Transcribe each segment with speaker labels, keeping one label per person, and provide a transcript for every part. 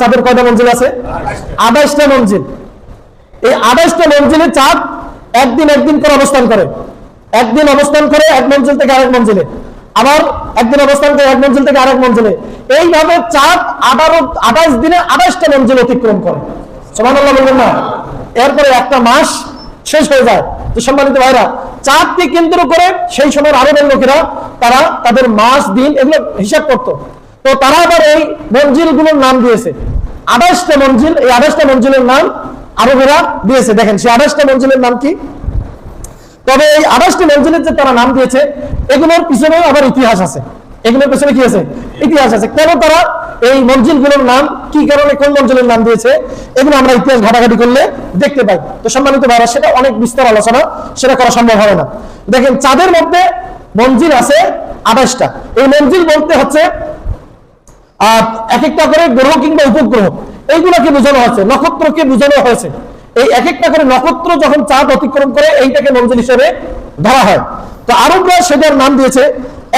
Speaker 1: চাঁদের কয়টা মঞ্জিল আছে? আঠাশটা মঞ্জিল। এই আঠাশটা মঞ্জিলে চাঁদ একদিন একদিন করে অবস্থান করে। একদিন অবস্থান করে এক মঞ্জিল থেকে আরেক মঞ্জিলে। আবার একদিন অবস্থান করে এক মঞ্জিল থেকে আরেক মঞ্জিলে। এইভাবে চাঁদ আঠারো আঠাশ দিনে আঠাশটা মঞ্জিল অতিক্রম করে। সমান বলবেন না? এরপরে একটা মাস শেষ হয়ে যায়। তো সম্মানিত ভাইরা, চাঁদকে কেন্দ্র করে সেই সময় আরবের লোকেরা তারা তাদের মাস, দিন এগুলো হিসাব করতো। তো তারা আবার এই মঞ্জিলগুলোর নাম দিয়েছে। আঠাশটা মঞ্জিল, এই আঠাশটা মঞ্জিলের নাম আরবেরা দিয়েছে। দেখেন, সেই আঠাশটা মঞ্জিলের নাম কি? তবে এই আঠাশটি মঞ্জিলের যে তারা নাম দিয়েছে, এগুলোর পিছনেও আবার ইতিহাস আছে। এগুলোর পিছনে কি আছে? ইতিহাস আছে। কেন তারা এই মঞ্জিলগুলোর নাম, কি কারণে কোন মঞ্জিলের নাম দিয়েছে, এগুলো আমরা ইতিহাস ঘাটাঘাটি করলে দেখতে পাই। তো সম্মানিত ভাইরা সেটা অনেক বিস্তার আলোচনা, সেটা করা সম্ভব হবে না। দেখেন, চাঁদের মধ্যে মঞ্জিল আছে আঠাশটা। এই মঞ্জিল বলতে হচ্ছে এক একটা করে গ্রহ কিংবা উপগ্রহ, এইগুলোকে বোঝানো হয়েছে, নক্ষত্রকে বোঝানো হয়েছে। এই এক একটা করে নক্ষত্র যখন চাঁদ অতিক্রম করে, এইটাকে মঞ্জিল হিসেবে ধরা হয়। তো আরবরা সেটার নাম দিয়েছে,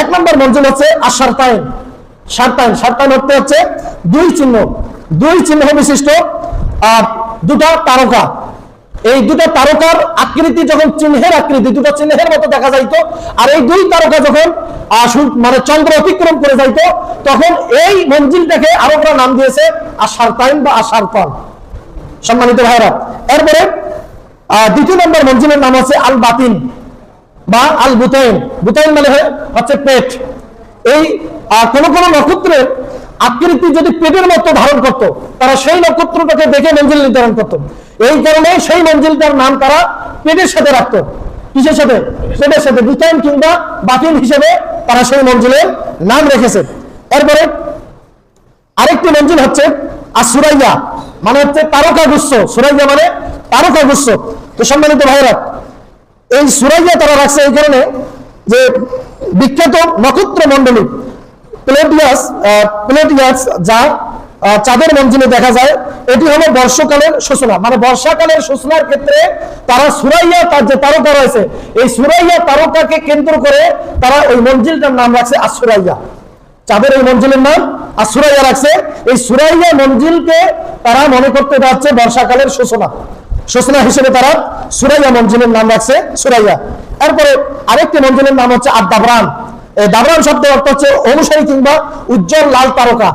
Speaker 1: এক নম্বর মঞ্জিল হচ্ছে আশারতাইন। সারতাইন সারতাইন অর্থ হচ্ছে দুই চিহ্ন। দুই চিহ্ন বিশিষ্ট, আর দুটা তারকা। এই দুটো তারকার আকৃতি যখন চিহ্নের আকৃতি, দুটো চিহ্নের মতো দেখা যাইতো, আর এই দুই তারকা যখন মানে চন্দ্র অতিক্রম করে যাইতো, তখন এই মঞ্জিলটাকে আরবরা নাম দিয়েছে আশার টাইম বা আশার কল সম্মানিত ভাইরা এরপরে দ্বিতীয় নম্বর মঞ্জিলের নাম হচ্ছে আল বাতিন বা আল বুতাইন বুতাইন মানে হচ্ছে পেট। এই কোন কোন নক্ষত্রের আকৃতি যদি পেটের মতো ধারণ করত, তারা সেই নক্ষত্রটাকে দেখে মঞ্জিল নির্ধারণ করত। এই কারণে সেই মঞ্জিলটার নাম তারা পেটের সাথে রাখত। কিসের সাথে? পেটের সাথে বুতাইন কিংবা বাতিন হিসেবে তারা সেই মঞ্জিলের নাম রেখেছে। এরপরে আরেকটি মঞ্জিল হচ্ছে আর সুরাইয়া মানে হচ্ছে তারকা গুচ্ছ। সুরাইয়া মানে তারকা গুচ্ছ। তো সম্মানিত ভাইরা এই সুরাইয়া তারা রাখছে এই কারণে যে বিখ্যাত নক্ষত্র মন্ডলী প্লেটিয়াস প্লেটিয়াস যা চাঁদের মঞ্জিলে দেখা যায়, এটি হলো বর্ষকালের সূচনা। মানে বর্ষাকালের সূচনার ক্ষেত্রে তারা সুরাইয়া তার যে তারকা রয়েছে, এই সুরাইয়া তারকাকে কেন্দ্র করে তারা ওই মঞ্জিলটার নাম রাখছে আসুরাইয়া চাঁদের এই মঞ্জিলের নাম আর সুরাইয়া রাখছে। এই সুরাইয়া মঞ্জিলকে তারা মনে করতে পারছে বর্ষাকালের সূচনা। সূচনা হিসেবে তারা সুরাইয়া মঞ্জিলের নাম রাখছে সুরাইয়া। এরপরে আরেকটি মঞ্জিলের নাম হচ্ছে আর দাবরান এই দাবরান শব্দের অর্থ হচ্ছে অনুসারী কিংবা উজ্জ্বল লাল তারকা।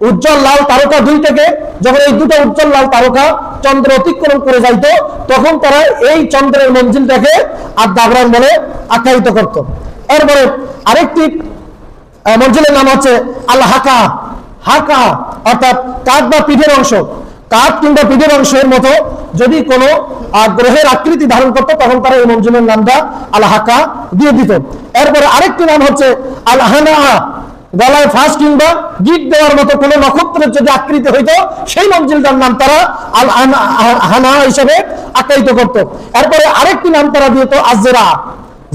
Speaker 1: উজ্জ্বল লাল তারকা দুই থেকে যখন এই দুটো উজ্জ্বল লাল তারকা চন্দ্র অতিক্রম করে যাইত, তখন তারা এই চন্দ্রের মঞ্জিলটাকে আর দাবরান বলে আখ্যায়িত করত। এরপরে আরেকটি মঞ্জিলের নাম হচ্ছে আল হাকা। হাকা অর্থাৎ কাঠ বা পিঠের অংশ। কাঠ কিংবা পিঠের অংশের মতো যদি কোনো গ্রহের আকৃতি ধারণ করতো, তখন তারা এই মঞ্জিলের নামটা আল হাকা দিয়ে দিত। এরপরে আরেকটি নাম হচ্ছে আল হানা। গলায় ফাঁস কিংবা গিট দেওয়ার মতো কোনো নক্ষত্রের যদি আকৃতি হইতো, সেই মঞ্জিলটার নাম তারা আল হানা- হিসেবে আখ্যায়িত করত। এরপরে আরেকটি নাম তারা দিত আজেরা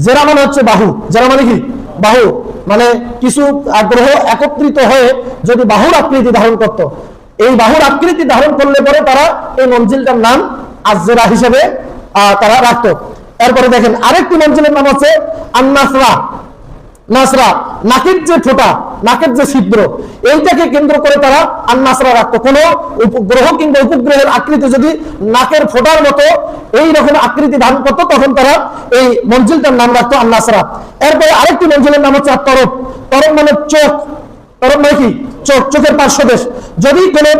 Speaker 1: জেরা মানে হচ্ছে বাহু। জেরা মানে কি? বাহু। মানে কিছু গ্রহ একত্রিত হয়ে যদি বাহুর আকৃতি ধারণ করত। এই বাহুর আকৃতি ধারণ করলে পরে তারা এই মঞ্জিলটার নাম আজেরা হিসেবে তারা রাখতো। এরপরে দেখেন, আরেকটি মঞ্জিলের নাম হচ্ছে আন্নাসরা। নাসরা নাকের যে ফোঁটা নাকের যে ছিদ্র এইটাকে কেন্দ্র করে তারা আন্নাসরা রাখতো কোনো উপগ্রহ কিংবা উপগ্রহের আকৃতি যদি নাকের ফোঁটার মতো এই রকম আকৃতি ধারণ করতো তখন তারা এই মঞ্জিলটার নাম রাখতো আন্নাসরা। এরপরে আরেকটি মঞ্জিলের নাম হচ্ছে তরফ তরফ মানে চোখ। তরফ মানে কি? চোখ চোখের পার্শ্বদেশ। যদি কোনো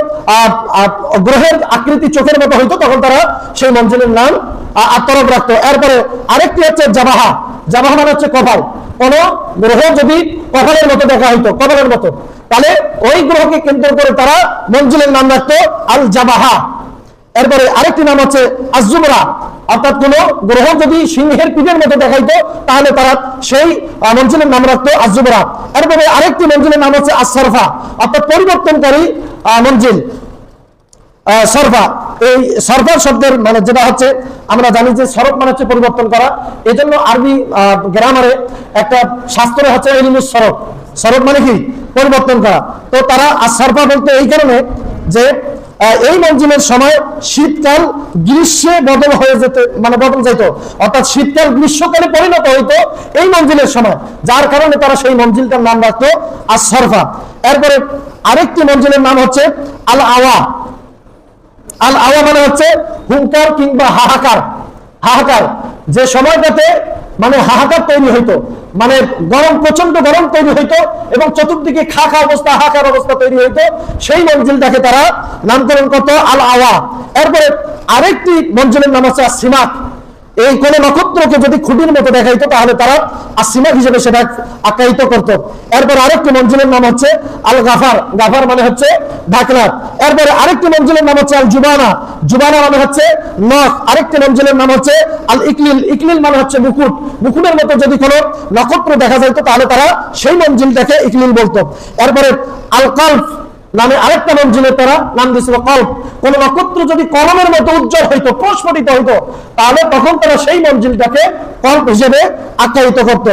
Speaker 1: গ্রহের আকৃতি চোখের মতো হইতো তখন তারা সেই মঞ্জিলের নাম আহ, আত্মরব রাখতো। এরপরে আরেকটি হচ্ছে জাবাহা। জাবাহা মানে হচ্ছে কপাল। কোন গ্রহ যদি কপালের মতো দেখা হইতো, কপালের মতো। তাহলে ওই গ্রহকে কেন্দ্র করে তারা মঞ্জিলের নাম রাখতো আল জাবাহা এরপরে আরেকটি নাম হচ্ছে আজুমরা অর্থাৎ কোন গ্রহ যদি সিংহের পিঠের মতো দেখাইতো, তাহলে তারা সেই মঞ্জিলের নাম রাখতো আজুমরা এরপরে আরেকটি মঞ্জিলের নাম হচ্ছে আসরফা অর্থাৎ পরিবর্তনকারী মঞ্জিল সরফা। এই সরফার শব্দের মানে যেটা হচ্ছে, আমরা জানি যে সরফ মানে হচ্ছে পরিবর্তন করা। এই জন্য আরবি গ্রামারে একটা শাস্ত্র হচ্ছে এলিমুস সরফ সরফ মানে কি? পরিবর্তন করা। তো তারা সরফা বলতে এই কারণে যে এই মঞ্জিলের সময় শীতকাল গ্রীষ্মে বদল হয়ে যেতে মানে বদল যেত অর্থাৎ শীতকাল গ্রীষ্মকালে পরিণত হইতো এই মঞ্জিলের সময়। যার কারণে তারা সেই মঞ্জিলটার নাম রাখতো আর সরফা এরপরে আরেকটি মঞ্জিলের নাম হচ্ছে আল আওয়া আল আওয়া মানে হচ্ছে হুঙ্কার কিংবা হাহাকার। হাহাকার। যে সময়টাতে মানে হাহাকার তৈরি হইতো মানে গরম প্রচণ্ড গরম তৈরি হইতো এবং চতুর্দিকে খা খা অবস্থা, হাহাকার অবস্থা তৈরি হইতো, সেই মঞ্জিলটাকে তারা নামকরণ করতো আল আওয়া এরপরে আরেকটি মঞ্জিলের নাম হচ্ছে সিমাক এই কোন নক্ষত্রকে যদি খুঁটির মতো দেখাইতো, তাহলে তারা আসিমাক হিসেবে সেটা আখ্যায়িত করত। এরপর আরেকটি মঞ্জিলের নাম হচ্ছে আল গাফার গাফার মানে হচ্ছে ঢাকনা। এরপরে আরেকটি মঞ্জিলের নাম হচ্ছে আল জুবানা জুবানা মানে হচ্ছে নখ। আরেকটি মঞ্জিলের নাম হচ্ছে আল ইকলিল ইকলিল মানে হচ্ছে মুকুট। মুকুটের মতো যদি কোনো নক্ষত্র দেখা যাইতো, তাহলে তারা সেই মঞ্জিলটাকে ইকলিল বলতো। এরপরে আল কাল্ফ নামে আরেকটা মঞ্জিলে তারা, নাম দিয়েছিল কল্প। কোন নক্ষত্র যদি কলমের মতো উজ্জ্বল হইতো, প্রস্ফুটিত হইতো, তাহলে তখন তারা সেই মঞ্জিলটাকে কল্প হিসেবে আখ্যায়িত করত।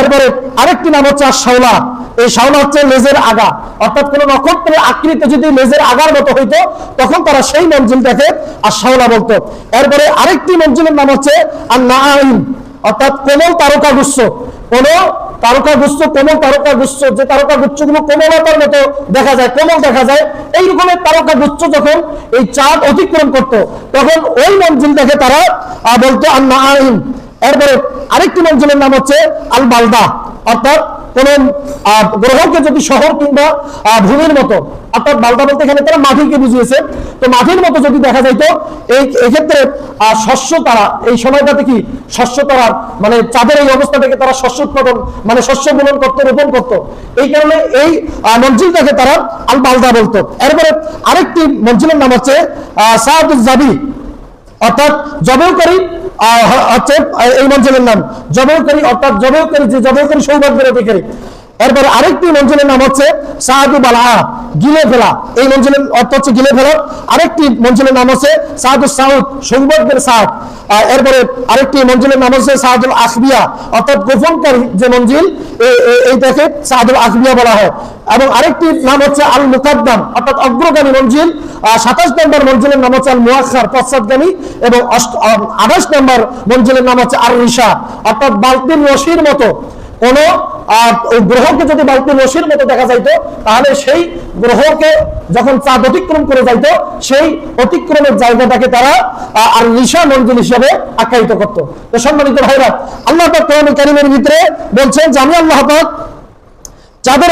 Speaker 1: এরপরে আরেকটি নাম হচ্ছে শাওলা এই শাওলা হচ্ছে লেজের আগা। অর্থাৎ কোন নক্ষত্রের আকৃতি যদি লেজের আগার মতো হইতো, তখন তারা সেই মঞ্জিলটাকে আর শাওলা বলতো। এরপরে আরেকটি মঞ্জিলের নাম হচ্ছে আর নাইম অর্থাৎ কোমল তারকা গুচ্ছ কোন তারকা গুচ্ছ কোমল তারকা গুচ্ছ যে তারকা গুচ্ছগুলো কোমলতার মতো দেখা যায়, কোমল দেখা যায়, এই রকমের তারকা গুচ্ছ যখন এই চাঁদ অতিক্রম করত, তখন ওই মঞ্জিলটাকে তারা বলতো আন্না আইন। এরপরে আরেকটি মঞ্জিলের নাম হচ্ছে আল বালদা অর্থাৎ কোন গ্রহকে যদি শহর কিংবা ভূমির মতো, অর্থাৎ বালদা বলতে এখানে তারা মাটিকে বুঝিয়েছে। তো মাটির মতো যদি দেখা যাইতো, এই, এক্ষেত্রে শস্য তারা, এই সময়টাতে কি শস্য তারা মানে চাঁদের এই অবস্থা থেকে তারা শস্য উৎপাদন মানে শস্য বুনন করতো রোপণ করতো। এই কারণে এই মঞ্জিলটাকে তারা আল বালদা বলতো। এরপরে আরেকটি মঞ্জিলের নাম হচ্ছে সাহাদুল অর্থাৎ জবেওকারী আহ, হচ্ছে এই মঞ্জিলের নাম। জবেওকারী অর্থাৎ জবেওকারী যে জবেওকারী সৌভাগ্যের অধিকারী। এরপর আরেকটি মঞ্জিলের নাম হচ্ছে সাহাদু বালা, গিলে ফেলা। এই মঞ্জিলের অর্থ হচ্ছে গিলে ফেলা। আরেকটি মঞ্জিলের নাম হচ্ছে সাহাদু সাউদ, সৌভাগ্যের সাদ। এরপরে আরেকটি মঞ্জিলের নাম হচ্ছে সাহাদুল আসবিয়া। অর্থাৎ গোপনকারী যে মঞ্জিল এইটাকে সাহাদুল আসবিয়া বলা হয়। এবং আরেকটি নাম হচ্ছে আল মুকাদ্দাম, অর্থাৎ অগ্রগামী মঞ্জিল। সাতাশ নম্বর মঞ্জিলের নাম হচ্ছে আল মুয়াক্ষার পশ্চাৎগামী। এবং আঠাশ নম্বর মঞ্জিলের নাম হচ্ছে আর রিসা অর্থাৎ বালতির রশির মতো কোন আহ, ওই গ্রহকে যদি বালতির রশির মতো দেখা যাইতো তাহলে সেই গ্রহকে যখন চাঁদ অতিক্রম করে যাইতো সেই অতিক্রমের জায়গাটাকে তারা আর নিশা মঞ্জিল হিসাবে আখ্যায়িত করত। তো সম্মানিত ভাইরা আল্লাহ পাক কোরআন কারিমের ভিতরে বলছেন যে আমি আল্লাহ যাদের